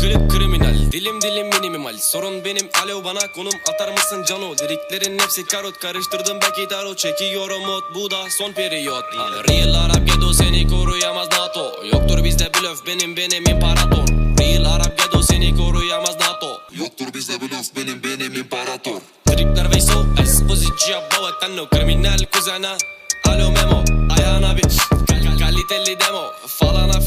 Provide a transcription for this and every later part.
klik kriminal Dilim dilim minimal. Sorun benim alo bana konum atar mısın cano? Liriklerin hepsi karot karıştırdım belki tarot Çekiyorum mod bu da son periyot. Real Arap Gedo seni koruyamaz NATO. Yoktur bizde blöf benim benim imparator. Real Arap Gedo seni koruyamaz NATO. Yoktur bizde blöf benim benim imparator. Tripler ve so Espozici bavetanno Kriminal kuzena Alo memo Ayağına bir kal- kal- Kaliteli demo Falana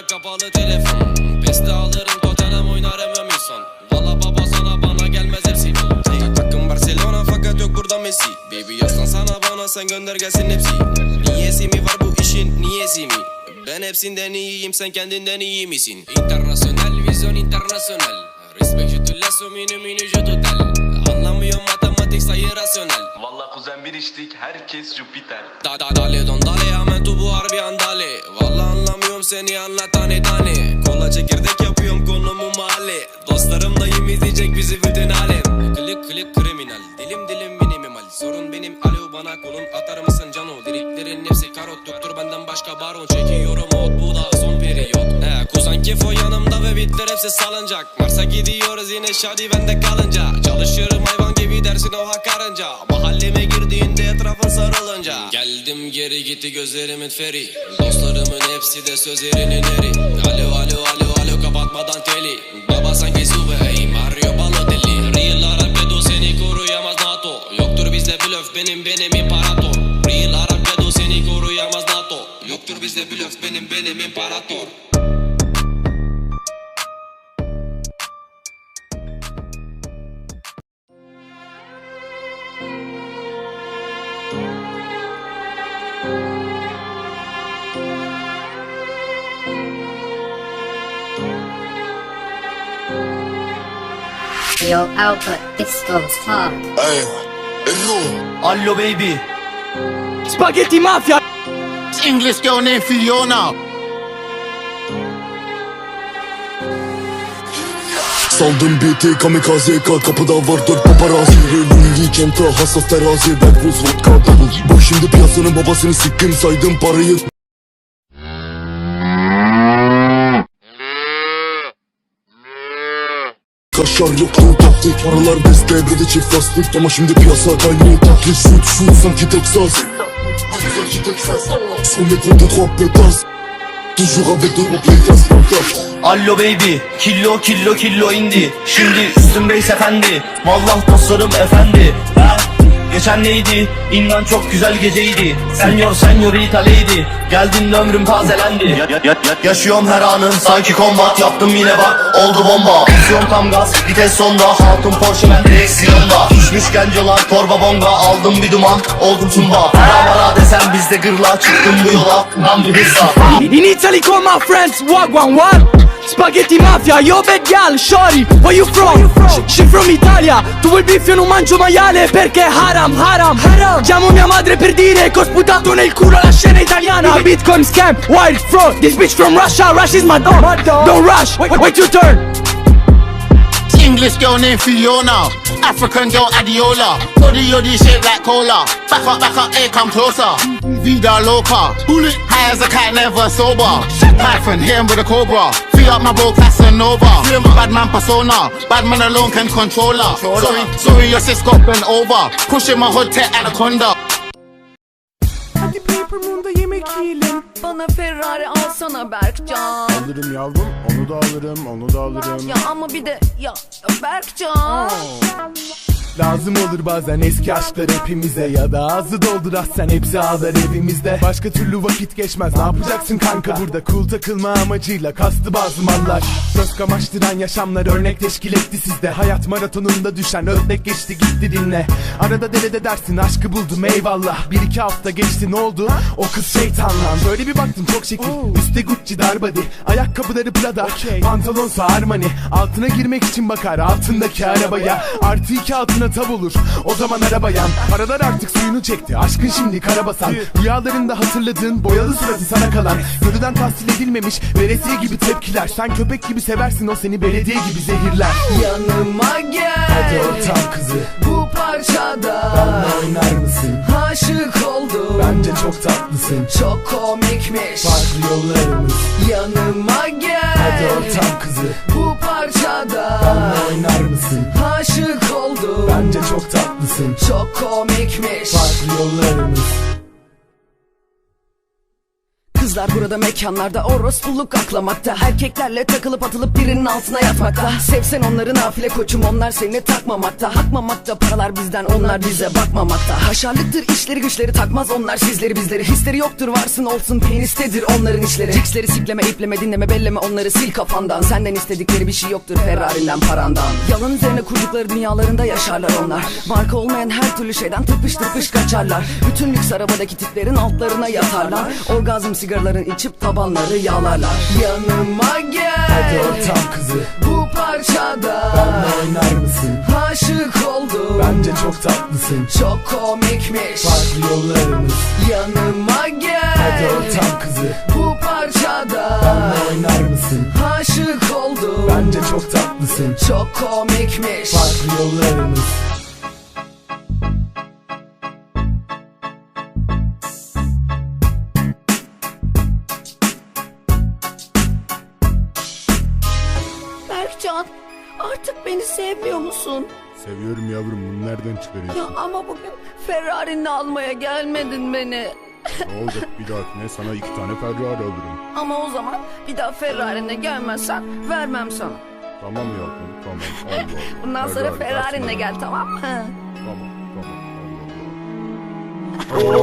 hep kapalı telefon. Beste alırım totenem oynarım ömürson Valla baba sana bana gelmez hepsi. Ta- Takım Barcelona fakat yok burada Messi. Baby yaslan sana bana sen gönder gelsin hepsi. Niyesi mi var bu işin niyesi mi? Ben hepsinden iyiyim sen kendinden iyi misin? Internasyonel vizyon internasyonel. Respect je te laisse au minu minu je total Anlamıyorum matematik sayı rasyonel. Valla kuzen bir içtik herkes Jüpiter. Da da dale don dale hemen tu bu harbi andale. Valla anlamıyorum seni anlat tane tane Kola çekirdek yapıyorum konumu mahalle. Dostlarım dayım izleyecek bizi bütün alem. Klik klik kriminal. Dilim dilim Sorun benim alo bana konum atar mısın cano? Liriklerin hepsi karot yoktur benden başka baron. Çekiyorum mod bu da son periyot. He kuzen kefo yanımda ve bitler hepsi salınacak. Mars'a gidiyoruz yine şadi bende kalınca. Çalışırım hayvan gibi dersin oha karınca. Mahalleme girdiğinde etrafın sarılınca. Geldim geri gitti gözlerimin feri. Dostlarımın hepsi de sözlerinin eri Alo alo alo alo kapatmadan teli. Baba sanki Zube benim benim imparator. Real Arap Bedo seni koruyamaz NATO. Yoktur bizde blöf benim benim imparator. Yo, output, this goes hard. Ey Erro Allo baby. Spaghetti mafia. English girl named Fiona. Saldım BT kamikaze kal kapıda var dört paparazzi Louis çanta hassas terazi Backwoods vodka double Bak şimdi piyasanın babasını siktim saydım parayı Kaşar yoktu taktik Paralar beste bir çift lastik Ama şimdi piyasa kaynıyor taklit Şut şut sanki Texas Sanki Texas Son métro de trois pétasses Toujours avec de replaytas Allo baby Killo killo killo indi. Şimdi üstümdeyiz efendi. Vallah dostlarım efendi Geçen neydi? İnan çok güzel geceydi. Senyor senyorita lady Geldin ömrüm tazelendi. Yaşıyorum her anın. Sanki kombat Yaptım yine bak. Oldu bomba. Vizyon tam gaz. Vites sonda. Hatun Porsche ben direksiyonda. Düşmüş gencolar. Torba bonga. Aldım bir duman. Oldum tumba. Para para desem bizde gırla Çıktım bu yola. Lan bir hırsa. In Italy call my friends. Wagwan what? Spaghetti mafia, yo bad gal, shorty, where you from? She, she from Italia, tu vuoi beef io non mangio maiale perché haram, haram, haram Chiamo mia madre per dire che ho sputato nel culo la scena italiana Bitcoin scam, wild fraud, this bitch from Russia, Rush is my dog Don't rush, wait, wait your turn English girl named Fiona. African girl Adiola. Body yoddy shaped like cola. Back up, back up, hey, come closer. Vida loca. Bullet high as a cat, never sober. Python, hit him with a cobra. Up my bro, Casanova. Bad man persona. Bad man alone can control her. Sorry, sorry, your sis got bent over. Pushing my hood to anaconda. Hadi paper moon'da yemek yiyelim Bana Ferrari alsana Berkcan Alırım yavrum, onu da alırım, onu da alırım. Ya ama bir de ya Berkcan Lazım olur bazen eski aşklar hepimize Ya da ağzı doldur ah sen hepsi ağlar evimizde. Başka türlü vakit geçmez ne yapacaksın kanka? Burada cool takılma amacıyla kastı bazı mallar. Göz kamaştıran yaşamlar örnek teşkil etti sizde. Hayat maratonunda düşen örnek geçti gitti dinle. Arada derede dersin aşkı buldum eyvallah. Bir iki hafta geçti ne oldu? O kız şeytanlan. Böyle bir baktım çok şekil üstte Gucci darbadi Ayakkabıları Prada. Pantolonsa Armani. Altına girmek için bakar altındaki arabaya. Artı iki altın altına tav olur O zaman arabayan Paralar artık suyunu çekti. Aşkın şimdi karabasan Rüyalarında hatırladığın boyalı suratı sana kalan. Görüden tahsil edilmemiş veresiye gibi tepkiler. Sen köpek gibi seversin o seni belediye gibi zehirler. Yanıma gel. Hadi ortam kızı. Bu parçada Benle oynar mısın? Aşık oldum. Bence çok tatlısın. Çok komikmiş. Farklı yollarımız. Yanıma gel. Hadi ortam kızı. Bu parçada Benle oynar mısın? Aşık Bence çok tatlısın. Çok komikmiş. Farklı yollarımız Kızlar burada mekanlarda orospuluk aklamakta. Erkeklerle takılıp atılıp birinin altına yatmakta. Sevsen onları nafile koçum onlar seni takmamakta. Hakmamakta paralar bizden onlar bize bakmamakta. Haşarlıktır işleri güçleri takmaz onlar sizleri bizleri. Hisleri yoktur varsın olsun penistedir onların işleri. Ciksleri sikleme ipleme dinleme belleme onları sil kafandan. Senden istedikleri bir şey yoktur Ferrari'nden parandan. Yalan üzerine kurdukları dünyalarında yaşarlar onlar. Marka olmayan her türlü şeyden tıpış tıpış kaçarlar. Bütün lüks arabadaki tiplerin altlarına yatarlar. Orgazm sigaraların içip tabanları yağlarlar Yanıma gel. Hadi ortam kızı. Bu parçada Benle oynar mısın? Aşık oldum. Bence çok tatlısın. Çok komikmiş. Farklı yollarımız. Yanıma gel. Hadi ortam kızı. Bu parçada Benle oynar mısın? Aşık oldum. Bence çok tatlısın. Çok komikmiş. Farklı yollarımız artık beni sevmiyor musun? Seviyorum yavrum bunu nereden çıkarıyorsun? Ya ama bugün Ferrari'ni almaya gelmedin beni. Ne olacak bir dahakine sana iki tane Ferrari alırım. Ama o zaman bir daha Ferrari'ne gelmezsen vermem sana. Tamam yavrum tamam Allah Allah. Bundan sonra Ferrari'ne gel tamam mı? Tamam tamam Allah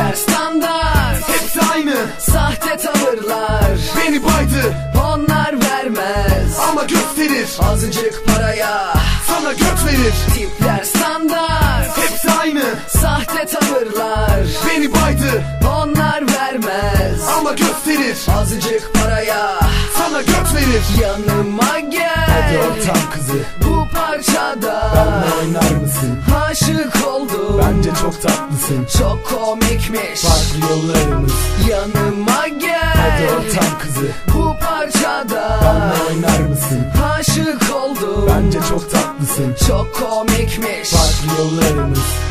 Allah. Standart Hepsi aynı Sahte tavırlar Beni baydı gösterir Azıcık paraya. Sana göt verir. Tipler standart. Hepsi aynı. Sahte tavırlar. Beni baydı. Onlar vermez. Ama gösterir Azıcık paraya. Sana göt verir. Yanıma gel. Hadi ortam kızı. Bu parçada Benle oynar mısın? Aşık oldum. Bence çok tatlısın. Çok komikmiş. Farklı yollarımız. Yanıma gel. Hadi ortam kızı. Bu parçada Benle oynar mısın? Aşık Çok komikmiş. Farklı yollarımız